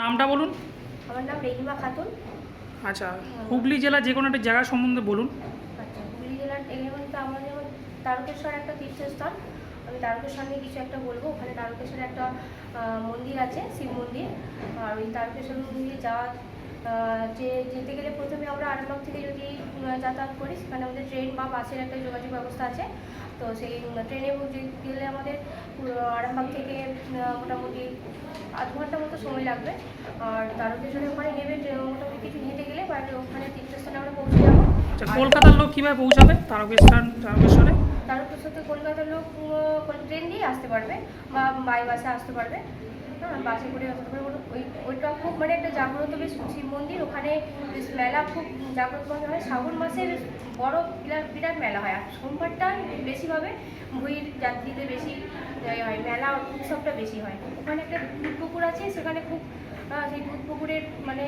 নামটা বলুন। আমার নাম রেহিমা খাতুন। আচ্ছা হুগলি জেলা যে কোনো একটা জায়গা সম্বন্ধে বলুন। আচ্ছা হুগলি জেলার এখানে বলতে আমার যেমন তারকেশ্বর একটা তীর্থস্থান। আমি তারকেশ্বর নিয়ে কিছু একটা বলব। ওখানে তারকেশ্বরে একটা মন্দির আছে শিব মন্দির। আর ওই তারকেশ্বর মন্দিরে যাওয়া যে যেতে গেলে প্রথমে আমরা আরামবাগ থেকে যদি যাতায়াত করি সেখানে আমাদের ট্রেন বা বাসের একটা যোগাযোগ ব্যবস্থা আছে। তো সেই ট্রেনে গেলে আমাদের আরামবাগ থেকে মোটামুটি আধ ঘণ্টা মতো সময় লাগবে। আর তারকেশ্বরে ওখানে নেবে মোটামুটি কিছু হেঁটে গেলে বা ওখানে তীর্থস্থানে আমরা পৌঁছে যাব। আচ্ছা কলকাতার লোক কীভাবে পৌঁছাবে? তারকেশ্বর তারকেশ্বরে? তারকেশ্বর থেকে কলকাতার লোক ট্রেন দিয়ে আসতে পারবে বা বাই বাসে আসতে পারবে। হ্যাঁ বাসে করে আসতে পারবে। ওই মানে একটা জাগ্রত বেশ শিব মন্দির। ওখানে বেশ মেলা খুব জাগ্রত মন্দির হয়। শ্রাবণ মাসের বড় বিরাট বিরাট মেলা হয়। আর সোমবারটা বেশিভাবে ভুঁইর যাত্রীদের বেশি হয়। মেলা উৎসবটা বেশি হয়। ওখানে একটা দুধ পুকুর আছে। সেখানে খুব সেই দুধ পুকুরের মানে